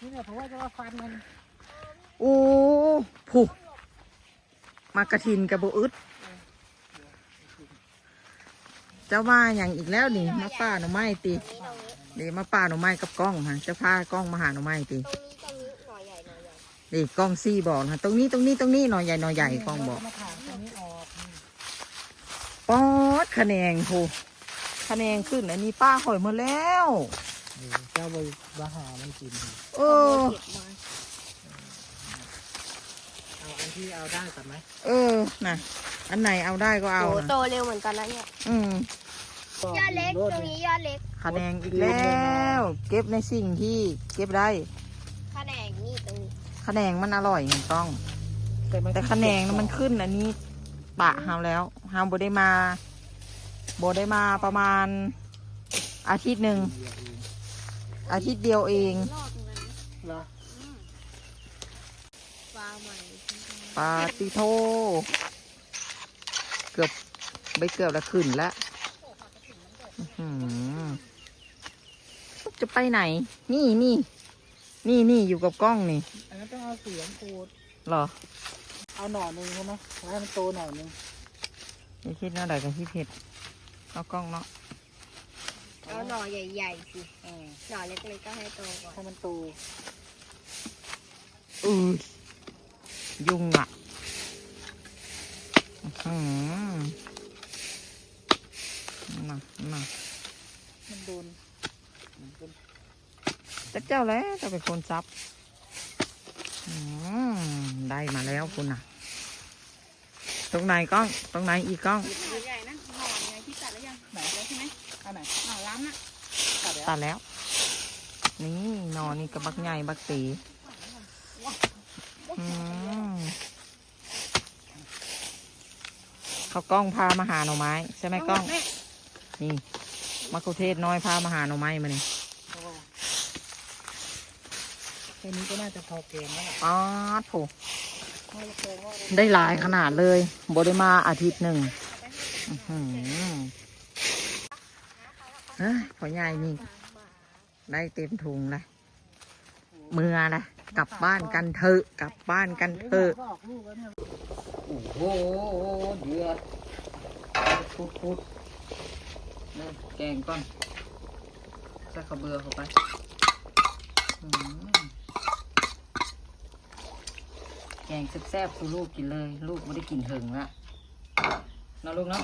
นี่เนี่ยผมว่าจะว่าฟันมันโอ้ผูมากระถินกับโบอึดเจ้าว่าอย่างอีกแล้วนี่มาป่าหน่อไม้ตีตรงนี้ตรงนี้เดี๋ยวมาป่าหน่อไม้กับกล้องฮะจะพากล้องมาหาหน่อไม้ตีตรงนี้ตรงนี้หน่อใหญ่หน่อใหญ่นี่กล้องซี่บอกนะตรงนี้ตรงนี้ตรงนี้หน่อใหญ่หน่อใหญ่กล้องบอกมาถางตรงนี้ออกนี่ป๊อดคะแนนผูคะแนนขึ้นอันนี้ป้าหอยหมดแล้ว นี่เจ้าใบบาหามันกินเออเก็บมาเอาอันที่เอาได้ก่อนไหมเออ น่ะ อันไหนเอาได้ก็เอาโอ้นะโตเร็วเหมือนกันนะเนี่ยอืมยอดเล็กตรงนี้ยอดเล็กคะแนนอีกแล้ว เก็บในสิ่งที่เก็บได้ขแนงนี่ตรงนี้คะแนนมันอร่อยมันต้องมันแต่คะแนนน่ะมันขึ้นอันนี้ ปะเฮาแล้วเฮาบ่ได้มาบ่ได้มาประมาณอาทิตย์หนึ่ง อาทิตย์เดียวเองรอบนึงนะเหรอปลาใหม่ปาติโท เกือบไปเกือบละขึ้นแล้วอื้อหือจะไปไหน นี่นี่ นี่นี่อยู่กับกล้องนี่ อันนั้นต้องเอาเสียงปูดเหรอ เอาหน่อหนึ่งใช่ไหมให้มันโตหน่อยหนึ่งอย่าคิดเนาะใดกับที่เผ็ดเอากล้องเนาะ เอาหน่อใหญ่ๆสิเออหน่อเล็กๆก็ให้โตก่อนให้มันโตอือยุงอะอื้อหือน่ะน่ะมันโดนมันเป็นจักเจ้าแล้วจะเป็นคนซับอืมได้มาแล้วคุณน่ะ ตรงไหนกล้อง ตรงไหนอีกกล้อง หน่อล้ำน่ะตัดแล้วตัดแล้ว นี่นอนนี่กับบักใหญ่บักตีอืมเขากล้องพามาหาหน่อไม้ ใช่ไหมกล้องแม่นี่มะคุเทศน้อยพามาหาหน่อไม้มานี่เพราะว่าแค่นี้ก็น่าจะพอเกณฑ์แล้วล่ะป๊าดโถเพราะว่าแกงว่าได้หลายขนาดเลยบได้มาอาทิตย์หนึ่งอื้อหือ เอ้ยพอใหญ่นี่ ได้เต็มถุงเลยเมื่อนะกลับบ้านกันเถอะกลับบ้านกันเถอะโอ้โหเดือดพุดพุดนี่แกงก่อนใส่ข้าวเบือเข้าไปแกงแซ่บๆสู่ลูกกินเลย ลูกไม่ได้กินเหิงละนะลูกเนาะ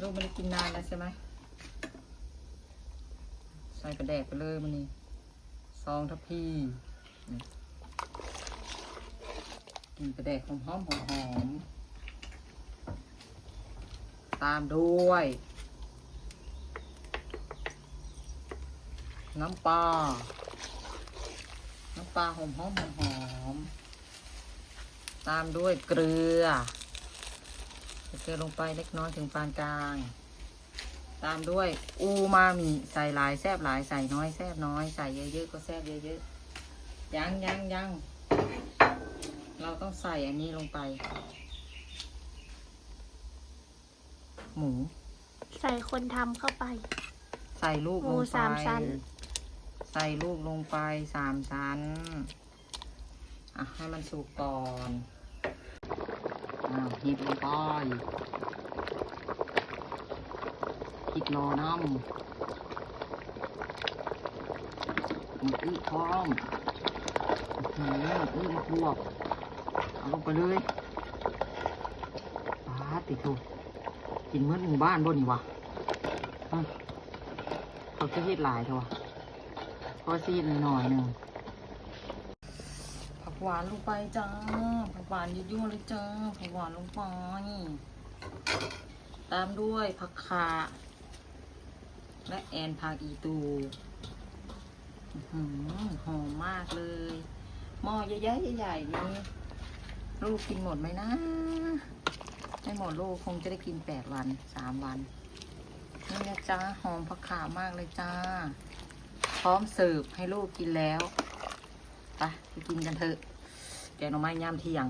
ลูกไม่ได้กินนานแล้วใช่ไหม ใส่กระแดกไปเลยมันนี่ซองทัพพีนี่กินกระแดกหอมหอมๆหอมตามด้วย น้ำปลา น้ำปลาหอมหอมหอมหอม ตามด้วยเกลือ เกลือลงไปเล็กน้อยถึงปานกลาง ตามด้วยอูมามิใส่หลายแซบหลายใส่น้อยแซบน้อย ใส่เยอะๆก็แซบเยอะๆยังยังยังเราต้องใส่อันนี้ลงไป หมู ใส่คนทำเข้าไป ใส่ลูกหมูลงไป สามชั้น ใส่ลูกลงไปสามชั้น อะ ให้มันสุกก่อน อ้าวหยิบลงไป พริกโลน้ำมันอื้อพร้อมหืออื้อมาพวกเอาลงไปเลยปาติดถูกกินเมื่อหมู่บ้านบ่นี่วะอะเขาจะเฮ็ดหลายเถอะวะพอซีดหน่อยหนึ่งผักหวานลงไปจ้าผักหวานยั่วๆเลยจ้าผักหวานลงไปตามด้วยผักขา และแอนผักอีตูหอหอมมากเลย หม้อใหญ่ๆใหญ่ๆนี้ลูกกินหมดไหมนะ ไม่หมดลูกคงจะได้กินแปดวันสามวัน นี่นะจ๊ะหอมผักขามากเลยจ้า พร้อมเสิร์ฟให้ลูกกินแล้ว ไปไปกินกันเถอะ แกงหน่อไม้ย่ามเที่ยง